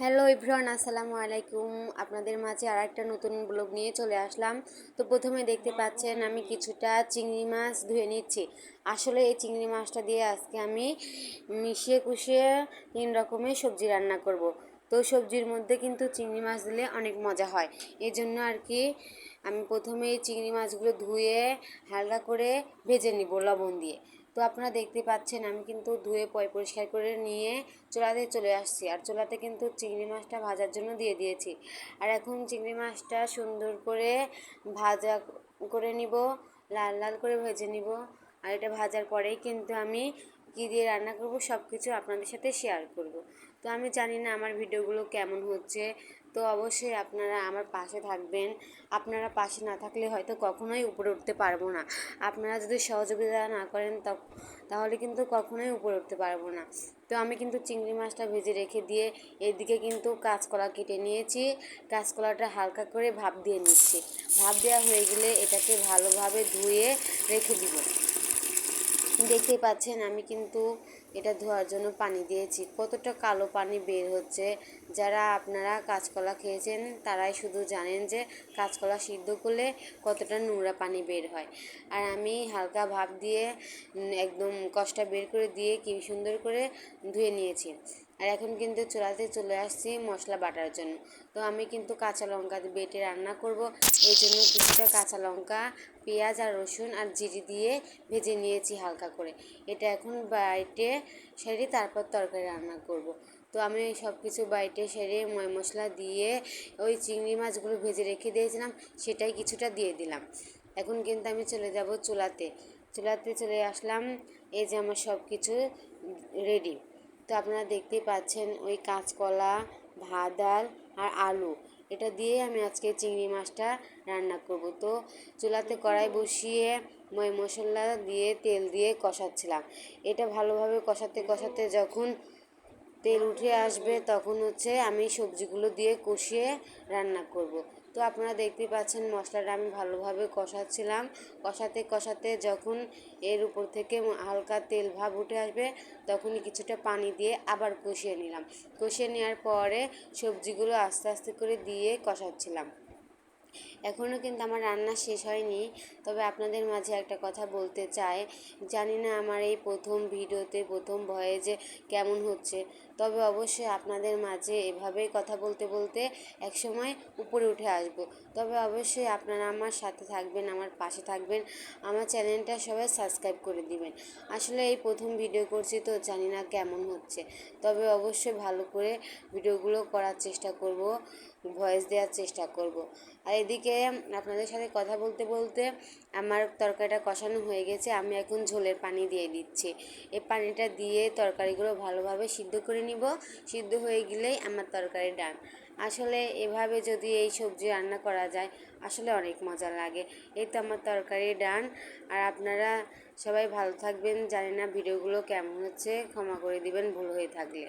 Hello everyone আসসালামু আলাইকুম। আপনাদের মাঝে আর একটা নতুন ব্লগ নিয়ে চলে আসলাম। তো প্রথমে দেখতে পাচ্ছেন আমি কিছুটা চিংড়ি মাছ ধুয়ে নিচ্ছি। আসলে এই চিংড়ি মাছটা দিয়ে আজকে আমি মিশিয়ে কুশিয়ে তিন রকমের সবজি রান্না করব। তো সবজির মধ্যে কিন্তু চিংড়ি মাছ দিলে অনেক মজা হয়। এই জন্য আর কি আমি প্রথমে এই চিংড়ি মাছগুলো ধুয়ে হালকা করে ভেজে নিব লবণ দিয়ে। তো আপনারা দেখতে পাচ্ছেন, আমি কিন্তু ধুয়ে পয়, পরিষ্কার করে নিয়ে চোলাতে চলে আসছি। আর চোলাতে কিন্তু চিংড়ি মাছটা ভাজার জন্য দিয়ে দিয়েছি। আর এখন চিংড়ি মাছটা সুন্দর করে ভাজা করে নিব, লাল লাল করে ভেজে নিব। আর এটা ভাজার পরেই কিন্তু আমি কী দিয়ে রান্না করব সব কিছু আপনাদের সাথে শেয়ার করব। তো আমি জানি না আমার ভিডিওগুলো কেমন হচ্ছে তো অবশ্যই আপনারা আমার পাশে থাকবেন। আপনারা পাশে না থাকলে হয়তো কখনোই উপরে উঠতে পারব না। আপনারা যদি সহযোগিতা না করেন তাহলে কিন্তু কখনোই উপরে উঠতে পারব না। তো আমি কিন্তু চিংড়ি মাছটা ভেজে রেখে দিয়ে এদিকে কিন্তু কাঁচকলা কেটে নিয়েছি। কাঁচকলাটা হালকা করে ভাপ দিয়ে নিচ্ছি। ভাপ দেওয়া হয়ে গেলে এটাকে ভালোভাবে ধুয়ে রেখে দিব। দেখতেই পাচ্ছেন আমি কিন্তু এটা ধোয়ার জন্য পানি দিয়েছি। কতটা কালো পানি বের হচ্ছে, যারা আপনারা কাঁচকলা খেয়েছেন তারাই শুধু জানেন যে কাঁচকলা সিদ্ধ করলে কতটা নোংরা পানি বের হয়। আর আমি হালকা ভাব দিয়ে একদম কষ্টা বের করে দিয়ে কি সুন্দর করে ধুয়ে নিয়েছি। আর এখন কিন্তু চুলাতে চলে আসছি মশলা বাটার জন্য। তো আমি কিন্তু কাঁচা লঙ্কা বেটে রান্না করব। এই জন্য কিছুটা কাঁচা লঙ্কা, পেঁয়াজ আর রসুন আর জিরি দিয়ে ভেজে নিয়েছি হালকা করে। এটা এখন বাইটে সেরে তারপর তরকারি রান্না করব। তো আমি সব কিছু বাইটে সেরে ময় মশলা দিয়ে ওই চিংড়ি মাছগুলো ভেজে রেখে দিয়েছিলাম, সেটাই কিছুটা দিয়ে দিলাম। এখন কিন্তু আমি চলে যাব চুলাতে। চুলাতে চলে আসলাম, এই যে আমার সব কিছু রেডি। তো আপনারা দেখতেই পাচ্ছেন ওই কাঁচকলা, ভাত, ডাল আর আলু। এটা দিয়ে আমি আজকে চিংড়ি মাছটা রান্না করব। তো চুলাতে কড়াই বসিয়ে ময় মশলা দিয়ে তেল দিয়ে কষাচ্ছিলাম। এটা ভালোভাবে কষাতে কষাতে যখন তেল উঠে আসবে, তখন হচ্ছে আমি সবজিগুলো দিয়ে কষিয়ে রান্না করব। তো আপনারা দেখতে পাচ্ছেন মশলাটা আমি ভালোভাবে কষাচ্ছিলাম। কষাতে কষাতে যখন এর উপর থেকে হালকা তেল ভাব উঠে আসবে, তখনই কিছুটা পানি দিয়ে আবার কষিয়ে নিলাম। কষিয়ে নেওয়ার পরে সবজিগুলো আস্তে আস্তে করে দিয়ে কষাচ্ছিলাম। এখনও কিন্তু আমার রান্না শেষ হয়নি। তবে আপনাদের মাঝে একটা কথা বলতে চাই। জানি না আমার এই প্রথম ভিডিওতে, প্রথম ভয়েজে কেমন হচ্ছে। তবে অবশ্যই আপনাদের মাঝে এভাবেই কথা বলতে বলতে একসময় উপরে উঠে আসব। তবে অবশ্যই আপনারা আমার সাথে থাকবেন, আমার পাশে থাকবেন। আমার চ্যানেলটা সবাই সাবস্ক্রাইব করে দিবেন। আসলে এই প্রথম ভিডিও করছি তো জানি না কেমন হচ্ছে। তবে অবশ্যই ভালো করে ভিডিওগুলো করার চেষ্টা করব। ভয়েস দেওয়ার চেষ্টা করব। আর এদিকে আপনাদের সাথে কথা বলতে বলতে আমার তরকারিটা কষানো হয়ে গেছে, আমি এখন ঝোলের পানি দিয়ে দিচ্ছি। এই পানিটা দিয়ে তরকারিগুলো ভালোভাবে সিদ্ধ করে নিব। সিদ্ধ হয়ে গেলেই আমার তরকারি ডান। আসলে এভাবে যদি এই সবজি রান্না করা যায়, আসলে অনেক মজা লাগে। এই তো আমার তরকারি ডান। আর আপনারা সবাই ভালো থাকবেন। জানি না ভিডিওগুলো কেমন হচ্ছে, ক্ষমা করে দিবেন, ভুল হয়ে থাকলে।